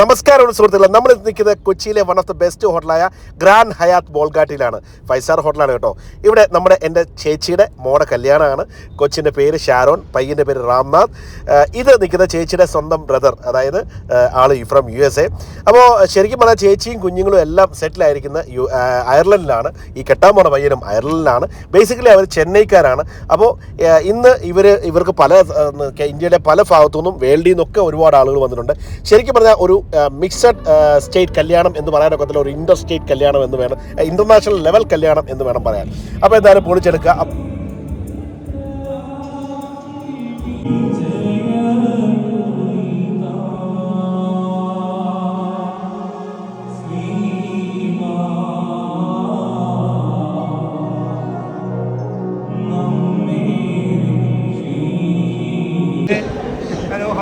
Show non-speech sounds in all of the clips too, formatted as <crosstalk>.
നമസ്കാരം സുഹൃത്തുക്കളെ നമ്മൾ നിൽക്കുന്നത് കൊച്ചിയിലെ വൺ ഓഫ് ദ ബെസ്റ്റ് ഹോട്ടലായ ഗ്രാൻഡ് ഹയാത്ത് ബോൾഗാട്ടിയിലാണ് ഫൈവ് സ്റ്റാർ ഹോട്ടലാണ് കേട്ടോ. ഇവിടെ നമ്മുടെ എന്റെ ചേച്ചിയുടെ മോടെ കല്യാണമാണ്. കൊച്ചിന്റെ പേര് ഷാരോൺ പയ്യന്റെ പേര് രാംനാഥ് ഇത് നിൽക്കുന്ന ചേച്ചിയുടെ സ്വന്തം ബ്രദർ അതായത് ആൾ ഫ്രം യു എസ് എ. അപ്പോൾ ശരിക്കും പറഞ്ഞാൽ ചേച്ചിയും കുഞ്ഞുങ്ങളും എല്ലാം സെറ്റിലായിരിക്കുന്ന യു അയർലൻഡിലാണ്. ഈ കെട്ടാൻ പയ്യനും അയർലൻഡിലാണ്. ബേസിക്കലി അവർ ചെന്നൈക്കാരാണ്. അപ്പോൾ ഇന്ന് ഇവർ ഇവർക്ക് പല ഇന്ത്യയുടെ പല ഭാഗത്തു നിന്നും വേൾഡിൽ നിന്നൊക്കെ ഒരുപാട് ആളുകൾ വന്നിട്ടുണ്ട്. ശരിക്കും പറഞ്ഞാൽ ഒരു മിക്സഡ് സ്റ്റേറ്റ് കല്യാണം എന്ന് പറയാനൊക്കത്തില്ല ഒരു ഇൻഡർ സ്റ്റേറ്റ് കല്യാണം എന്ന് വേണം ഇന്റർനാഷണൽ ലെവൽ കല്യാണം എന്ന് വേണം പറയാൻ. അപ്പോൾ എന്തായാലും പൊളിച്ചെടുക്കുക.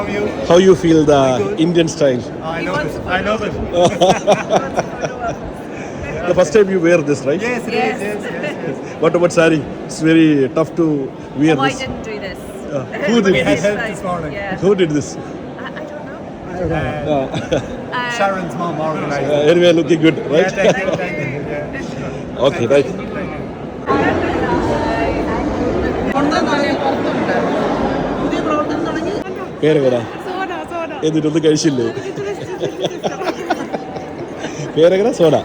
How are you? How you feel the Indian style? I know this. I know this. <laughs> The first time you wear this, right? Yes, it is. Yes. Yes, yes, yes. What about sari? It's very tough to wear Oh, I this. didn't do this. Uh, who did this? help this morning. Yeah. Who did this? I, I don't know. Uh, Um, Sharon's mom organized. Uh, anyway, looking good, right? Yeah, right? thank you, thank you. Yeah. okay, right. പേരെങ്ങനാ എന്നിട്ടൊന്നും കഴിച്ചില്ലേ? പേരെങ്ങനെ സോന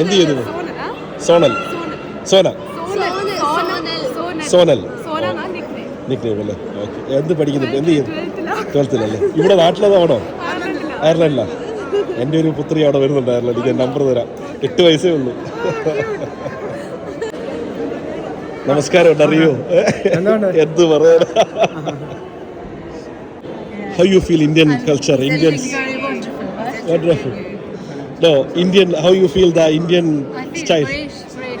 എന്ത് ചെയ്യുന്നു Sonal. Sona Sonal nick name അല്ലേ? Okay എന്ത് പഠിക്കുന്നുണ്ട്? എന്ത് ചെയ്യുന്നു? ട്വൽത്തിലല്ലേ ഇവിടെ നാട്ടിലതാണോ? അയർലൻഡിലാ എന്റെ ഒരു പുത്രി അവിടെ വരുന്നുണ്ട് അയർലൻഡ് ഞാൻ നമ്പർ തരാം. എട്ട് വയസ്സേ ഉള്ളൂ. നമസ്കാരം ഉണ്ട് അറിയോ how you feel Indian culture, Indians? Wonderful. No, Indian. How you feel the Indian style?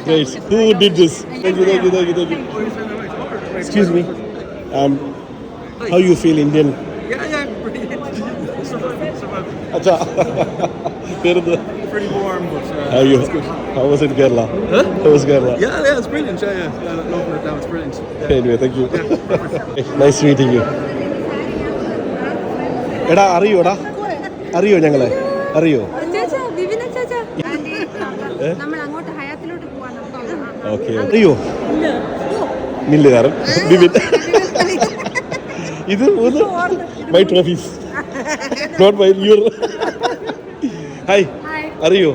Great, Who did this? Thank you, thank you, thank you, thank you. Excuse me. Um, how you feel Indian? Yeah, yeah, brilliant. <laughs> <laughs> Pretty warm, but uh, how you? Good. How was it Kerala? Huh? How was Kerala? Yeah, yeah, it's brilliant. Yeah, yeah, yeah. Now. It's brilliant. Yeah. Anyway, thank you. Yeah, <laughs> nice meeting you. എടാ അറിയോടാ. അറിയോ ഞങ്ങളെ? അറിയോ? Okay അറിയോ മില്ലുകാരൻ. ഇത് my trophies not my your hi അറിയോ?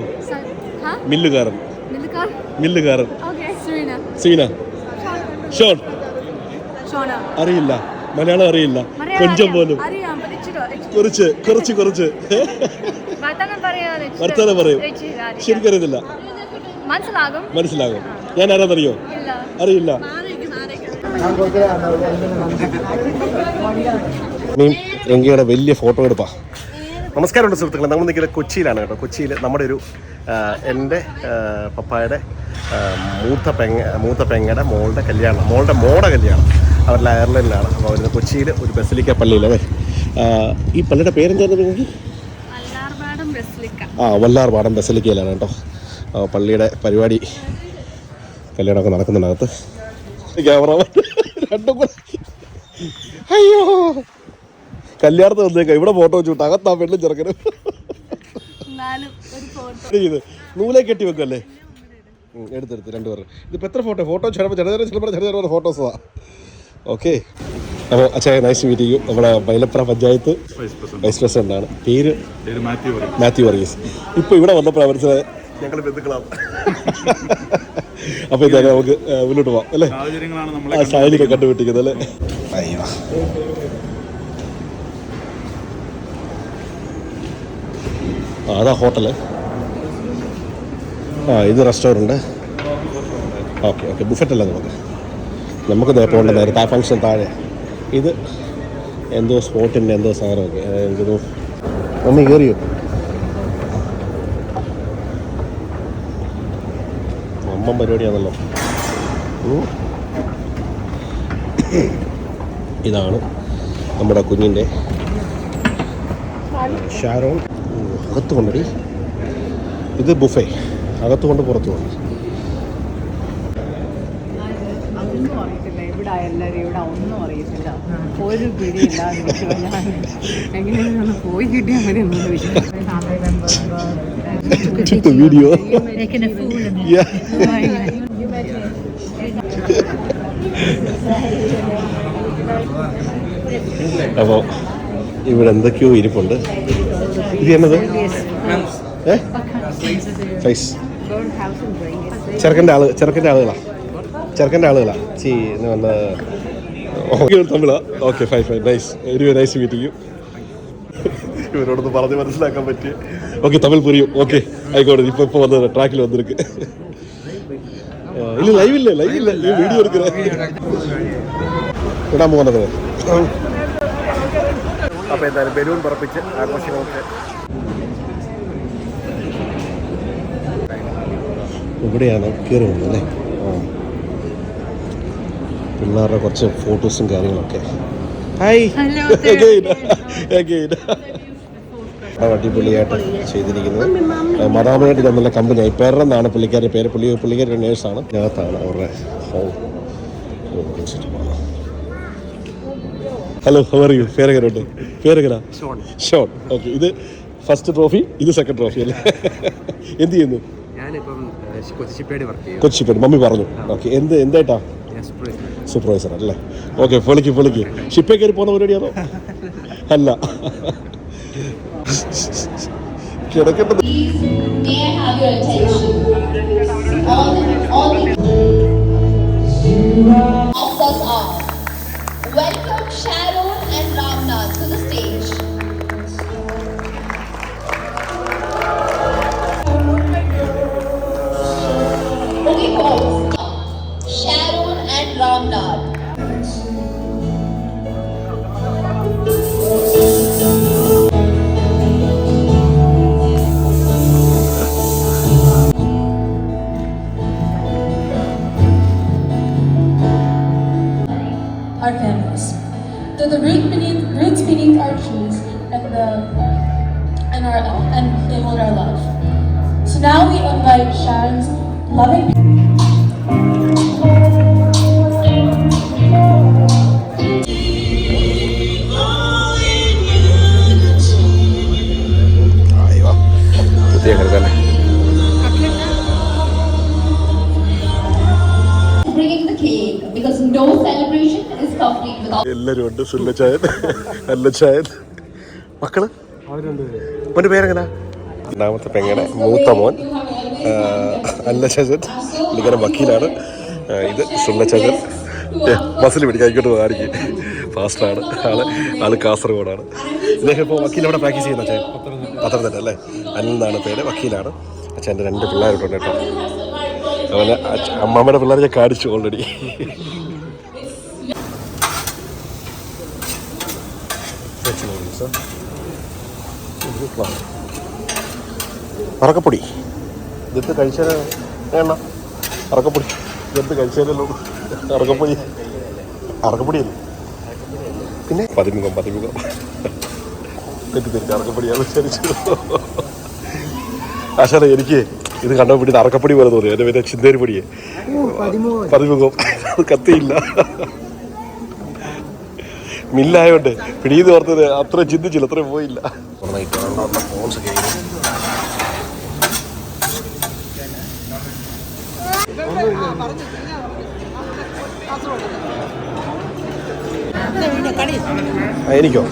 മില്ലുകാരൻ. മില്ലുകാരൻ? Cena Shawn. അറിയില്ല. മലയാളം അറിയില്ല. കൊഞ്ചം പോലും. കുറച്ച് കുറച്ച് കുറച്ച്. വർത്തമാനം പറയും. ശരിക്കറിയത്തില്ല മനസ്സിലാകും. മനസ്സിലാകും. ഞാൻ ആരാന്നറിയോ? അറിയില്ല. നീ രംഗയുടെ വലിയ ഫോട്ടോ എടുപ്പാ. നമസ്കാരമുണ്ട് സുഹൃത്തുക്കളെ. നമ്മൾ നിൽക്കുന്നത് കൊച്ചിയിലാണ് കേട്ടോ. കൊച്ചിയിൽ നമ്മുടെ ഒരു എന്റെ പപ്പായുടെ മൂത്ത പെങ്ങ മൂത്ത പെങ്ങയുടെ മോളുടെ കല്യാണം. മോളുടെ മോടെ കല്യാണം. അവരുടെ അയർലൻഡിലാണ്. അപ്പോൾ അവർ കൊച്ചിയിൽ ഒരു ബസലിക്ക പള്ളിയിലേ ഈ പള്ളിയുടെ പേരെന്തായിരുന്നു നിങ്ങൾക്ക്? ആ വല്ലാർ വല്ലാർപാടം ബസലിക്കയിലാണ് കേട്ടോ. ആ, പള്ളിയുടെ പരിപാടി. കല്യാണമൊക്കെ നടക്കുന്നുണ്ടകത്ത്. ക്യാമറ രണ്ടും കൂടെ. അയ്യോ. കല്യാണത്തിന് വന്നേക്കാം. ഇവിടെ ഫോട്ടോ വെച്ചു അകത്താ പെണ്ണും ചെറുക്കനും. നൂലേ ചെയ്ത്. കെട്ടി വെക്കല്ലേ എടുത്തെടുത്ത് രണ്ടുപേർ ഇതിപ്പോൾ എത്ര ഫോട്ടോ? ഫോട്ടോ ചിലപ്പോൾ ചെറിയ ചെറിയ ചിലപ്പോൾ ചെറിയ ഫോട്ടോസാ ഓക്കെ. അപ്പോൾ അച്ഛായ നൈസ് മീറ്റ് ചെയ്യും നമ്മുടെ മൈലപ്ര പഞ്ചായത്ത് വൈസ് പ്രസിഡന്റ് ആണ്. പേര് മാത്യു വർഗീസ്. ഇപ്പോൾ ഇവിടെ വന്നപ്പോൾ മനസ്സിലായ ഞങ്ങൾ ബന്ധുക്കളാണ് അപ്പോൾ ഇതായാലും നമുക്ക് മുന്നോട്ട് പോവാം അല്ലേ? ആ സാഹചര്യം കണ്ടുപിടിക്കുന്നത് അല്ലേ? അയ്യോ. ആ അതാ ഹോട്ടൽ. ആ ഇത് റെസ്റ്റോറന്റ് ഓക്കെ ഓക്കെ ബുഫറ്റ് അല്ല നമുക്ക്? നമുക്ക് ദേ പോകേണ്ട നേരത്തെ ആ ഫംഗ്ഷൻ താഴെ. ഇത് എന്തോ സ്പോട്ടിന്റെ എന്തോ സാധനമൊക്കെ. എനിക്ക് ഒന്ന് കയറിയോ? അമ്മ പരിപാടിയാണല്ലോ. ഇതാണ് നമ്മുടെ കുഞ്ഞിന്റെ ഷാരോൺ. അകത്ത് കൊണ്ടടി ഇത് ബുഫേ. അകത്ത് പുറത്തു പുറത്ത് കൊണ്ട്. ഇവിടെ എല്ലാവരും ഇവിടെ ഒന്നും അറിയത്തില്ല. ഒരു പിടിയില്ലാതിരിക്കുമോ ഞാൻ. എങ്ങനെയാണ് പോയി കിട്ടിയാൽ മതി എന്നൊന്നും വിചാരിച്ചു. Yeah. <laughs> അപ്പോൾ ഇവിടെ എന്തൊക്കെയോ ഇരിപ്പുണ്ട്. ഇത് എന്നത് ഏ? ഫൈസ് ചെറുക്കന്റെ ആൾ ചെറുക്കന്റെ ആളുകളാ. ചെറുക്കന്റെ ആളുകളാ. ചീ എന്ന് പറഞ്ഞ തമിഴാ ഓക്കെ ഫൈ ഫൈ നൈസ് ഒരു നൈസ് മീറ്റിംഗ് ഇവരോടൊന്ന് പറഞ്ഞ് മനസ്സിലാക്കാൻ പറ്റി ഓക്കെ തമിഴ് പുരിയും ഓക്കെ ആയിക്കോട്ടെ ഇപ്പൊ ഇപ്പൊ വന്നത് ട്രാക്കിൽ വന്നിരിക്ക്. ഇല്ല ലൈവ് ഇല്ല ലൈവ് ഇല്ല. ഈ വീഡിയോ എടുക്കുന്നത് ഇടാൻ പോകുന്നത് അപ്പൊ എന്തായാലും ബലൂൺ പറപ്പിച്ച് ആഘോഷങ്ങളൊക്കെ ഇവിടെയാണ് കയറി വന്നത് അല്ലേ? ആ. പിള്ളേരുടെ കുറച്ച് ഫോട്ടോസും കാര്യങ്ങളൊക്കെ. ഹായ്. <laughs> അടിപൊളിയായിട്ട് ചെയ്തിരിക്കുന്നത് മദാമയായിട്ട് കമ്പനി കമ്പനിയായി പേരെന്നാണ് പുള്ളിക്കാരുടെ പേര്. പുള്ളി പുള്ളിക്കാരുടെ നേഴ്സാണ് ഇതിനകത്താണ് അവരുടെ ഹലോ ഹവർ യു പേരെങ്ങനെയുണ്ട്? പേരകരാ ഷോൺ. ഓക്കെ ഇത് ഫസ്റ്റ് ട്രോഫി ഇത് സെക്കൻഡ് ട്രോഫി അല്ലേ? എന്ത് ചെയ്യുന്നു? കൊച്ചിപ്പേടി മമ്മി പറഞ്ഞു. ഓക്കെ എന്ത് എന്തായിട്ടാ? ഞാൻ സൂപ്പർവൈസർ അല്ലേ ഓക്കെ പൊളിക്ക് പൊളിക്ക് ഷിപ്പേ കയറി പോകുന്ന പരിപാടിയാണോ അല്ല കിടക്കേണ്ടത് Access I have Lord without. സുല്ല ചായൻ സുല്ലച്ചായൻ അല്ലച്ചായൻ മക്കൾ? മോന്റെ പേരെങ്ങനാ? രണ്ടാമത്തെ പെങ്ങനെ മൂത്ത മോൻ അല്ലച്ചൻ ഇങ്ങനെ വക്കീലാണ്. ഇത് ഇത് സുല്ലച്ചൻ ബസ്സിൽ പിടിക്കാൻ ആയിക്കോട്ട് കാണിക്കും ഫാസ്റ്റാണ് ആൾ ആൾ കാസർഗോഡാണ്. ഇദ്ദേഹം ഇപ്പോൾ വക്കീൽ അവിടെ പ്രാക്ടീസ് ചെയ്യുന്ന അച്ഛൻ? പത്തനംതിട്ട അല്ലേ? അന്നാണ് പേര് വക്കീലാണ്. അച്ഛൻ എന്റെ രണ്ട് പിള്ളേരുണ്ട് കേട്ടോ. അവന് അമ്മാമ്മയുടെ പിള്ളേരെ ഞാൻ കാണിച്ചു ഓൾറെഡി അറക്കപ്പൊടി ഇതെന്ത് കഴിച്ചാൽ വേണ്ട അറക്കപ്പൊടി ഇതെന്ത് കഴിച്ചാലല്ലോ അറക്കപ്പൊടി അറക്കപ്പൊടിയല്ലേ പിന്നെ? പതിമുഖം പതിമുഖം. തെറ്റിദ്ധരിച്ച് അറക്കപ്പൊടിയാണ് വിചാരിച്ചു. ആശാല എനിക്ക് ഇത് കണ്ടപ്പോൾ പിടി അറക്കപ്പൊടി പോലെ തോന്നി. എന്റെ പിന്നെ ചിന്തേരി പൊടിയെ പതിമുഖം. അത് കത്തിയില്ല. മില്ലായോണ്ട്. പിടിയെന്ന് ഓർത്തത് അത്ര ചിന്തിച്ചില്ല അത്ര പോയില്ല. എനിക്കോ?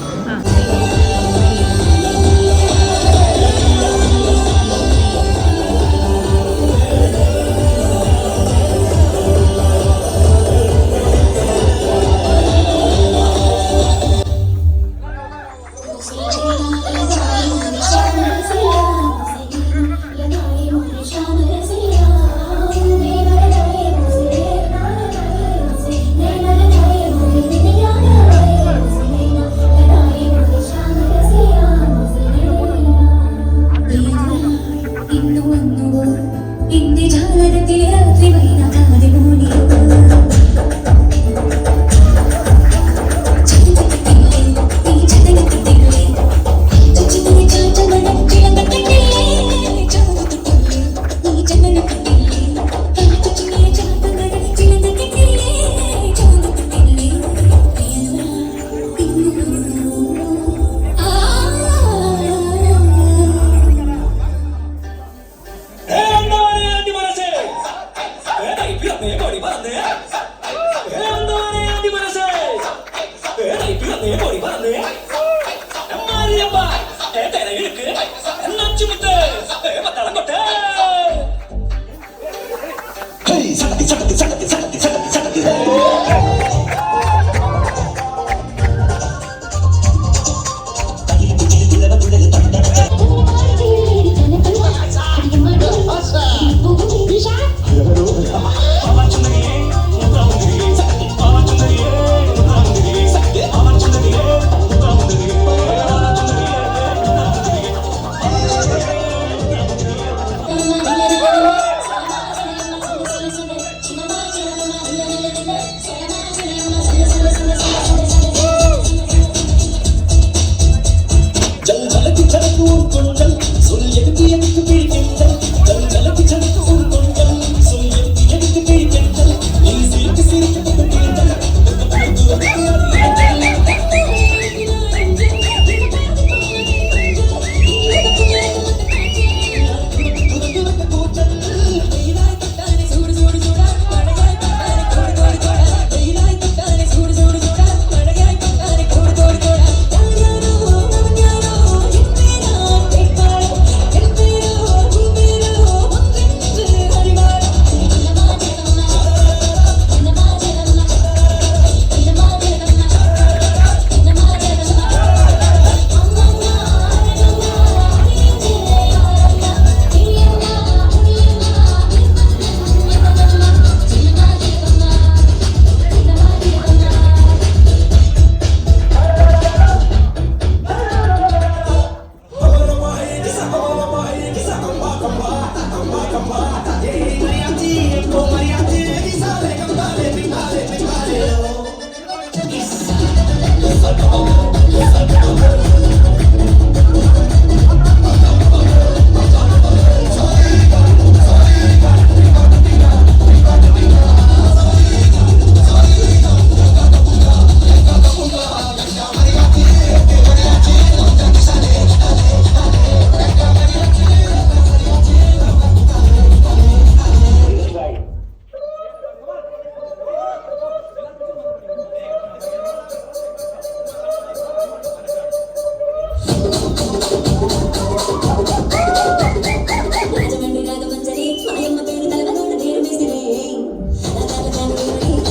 പിറന്നേ പൊടി പറന്നേ എന്താ പറയാ അതിമനസ്സേ പൊടി പറന്നേ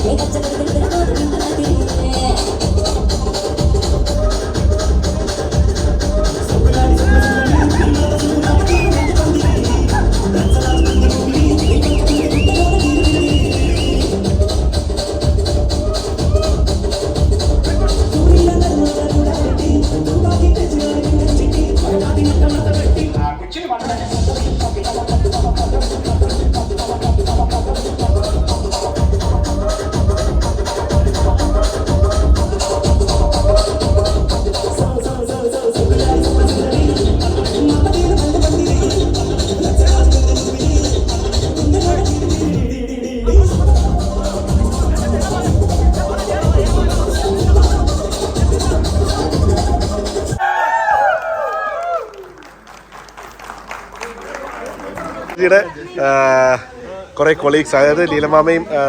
《みんな!》ചേച്ചിയുടെ കുറേ കൊളീഗ്സ് അതായത് ലീലമാമയും ആ,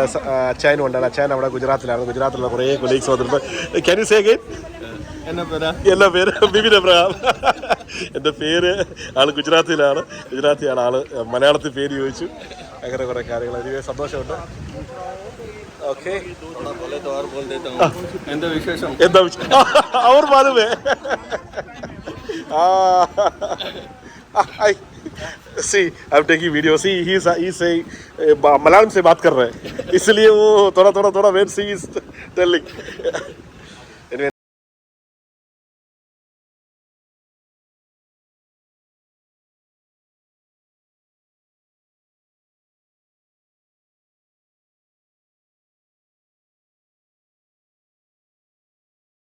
അച്ചായനും ഉണ്ടാണ് അച്ചായൻ അവിടെ ഗുജറാത്തിലാണ് ഗുജറാത്തിലുള്ള കുറേ കൊളീഗ്സ് വന്നിട്ടുണ്ട്. ക്യാൻ യു സേ അഗൈൻ എന്നാ പേരാ? എല്ലാ പേര്? ബിബിൻ എബ്രഹാം. എന്റെ പേര് ആൾ ഗുജറാത്തിലാണ് ഗുജറാത്തിയാണ് ആൾ മലയാളത്തിൽ പേര് ചോദിച്ചു. അങ്ങനെ കുറേ കാര്യങ്ങൾ. എനിക്ക് സന്തോഷമുണ്ട്. ഓക്കെ. എന്താ വിശേഷം? എന്താ വിശേഷം അവർ മാറുമേ सी आई टेकिंग वीडियो सी, ही ही से मलयालम से बात कर रहे हैं। इसलिए वो थोड़ा थोड़ा थोड़ा वेट सी इज़ टेलिंग